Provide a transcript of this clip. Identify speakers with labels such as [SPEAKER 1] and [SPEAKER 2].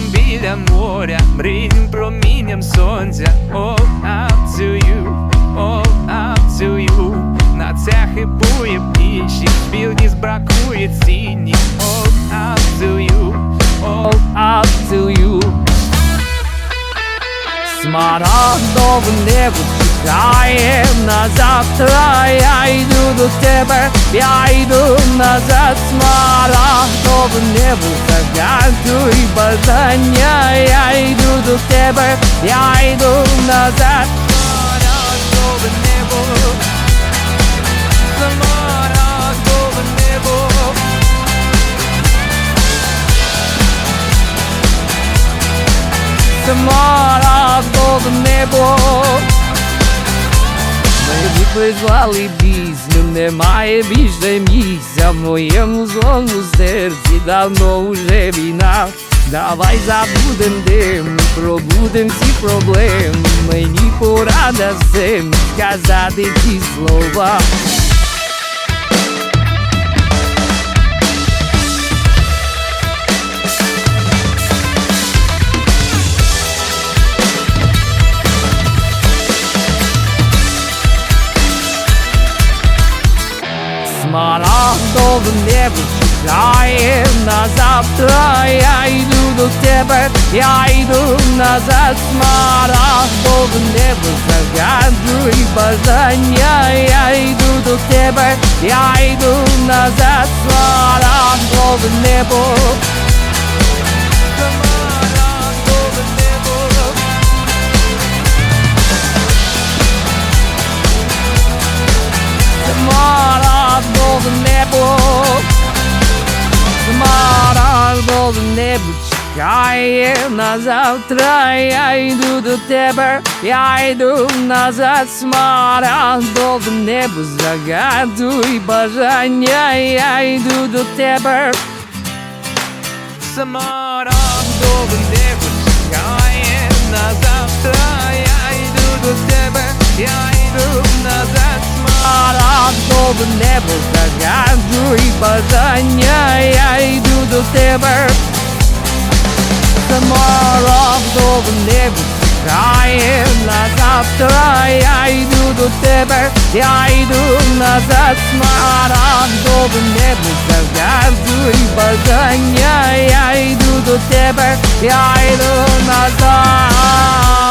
[SPEAKER 1] біля моря, мрійним промінням сонця, all up to На це хибує більшість, білність бракує цінність, all up to you, all up to you. Смарагдове небо чекає на завтра, я йду до тебе, я йду назад, смарагдове небо йду до тебе, я йду назад, смарагдове небо, смарагдове небо. Смарагдове небо Мені призвали пісню, немає більше місця в моєму злому серці давно уже війна. Давай забудем дим, пробудем всі проблеми. Мені пора на всім сказати ті слова. Смарагдове небо чекає на завтра, я йду до тебе, я йду назад, смарагдове небо загадуй бажання, я йду до тебе, я йду назад, смарагдове небо. Смарагдове небо чекає на завтра. Я йду до тебе, я йду назад. Смарагдове небо загадуй бажання. Я йду до тебе. Смарагдове небо чекає на завтра. Я йду до тебе, я йду назад. Смарагдове небо загадуй бажання Я йду до тебе. Смарагдове небо чекає на завтра Я йду до тебе, я йду назад. Смарагдове небо загадуй бажання Я йду до тебе, я йду назад